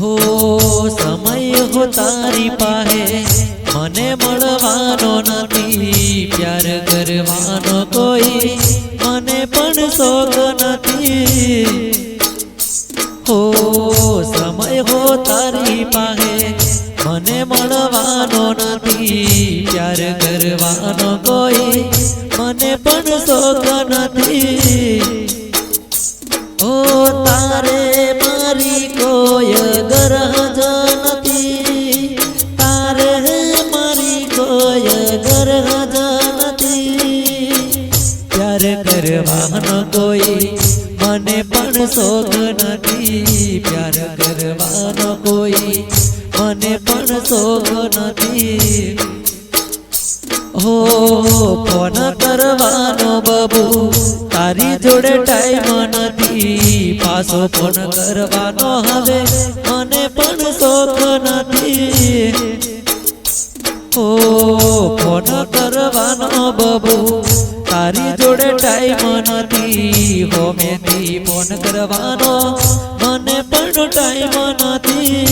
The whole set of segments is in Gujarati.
હો સમય હો તારી પાસે. મને મળવાનો નથી, પ્યાર કરવાનો કોઈ. મને પણ શોખ નથી. હો, સમય હો તારી પાસે. મને મળવાનો નથી, પ્યાર કરવાનો કોઈ. મને પણ શોખ નથી. ઓ કોઈ ગરજ નથી પ્યાર કરવાનો કોઈ મને પણ શોખ નથી. પ્યાર કરવાનો કોઈ મને પણ શોખ નથી. હો, ફોન કરવાનો બાબુ, તારી જોડે ટાઈમ નથી. પાછો ફોન કરવાનો હવે મને પણ શોખ નથી. ઓ ફોન કરવાનો બબુ. તારી જોડે ટાઈમ નથી, હોમેથી ફોન કરવાનો. મને પણ ટાઈમ નથી.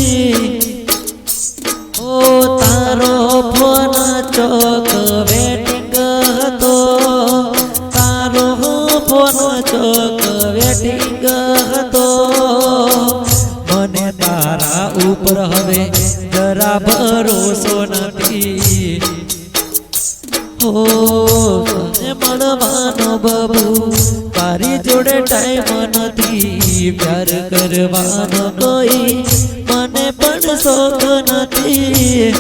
ઓ, તારો ફોન ચોક વેટિંગ હતો. તારો ફોન ચોક વેટિંગ હતો. મને તારા ઉપર હવે જરા ભરોસો નથી. હો તને મળવાનો બબુ. તારી જોડે ટાઈમ નથી, પ્યાર કરવાનો કોઈ. મને પણ શોખ નથી.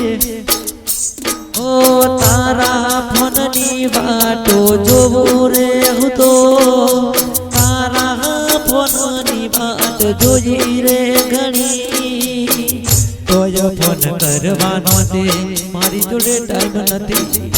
ઓ, તારા ફોનની વાટો જોવું રે હું તો. તારા ફોનની વાટ જોઈ રે ઘણી. તોય ફોન કરવાનો દે મારી જોડે ટાઈમ નથી.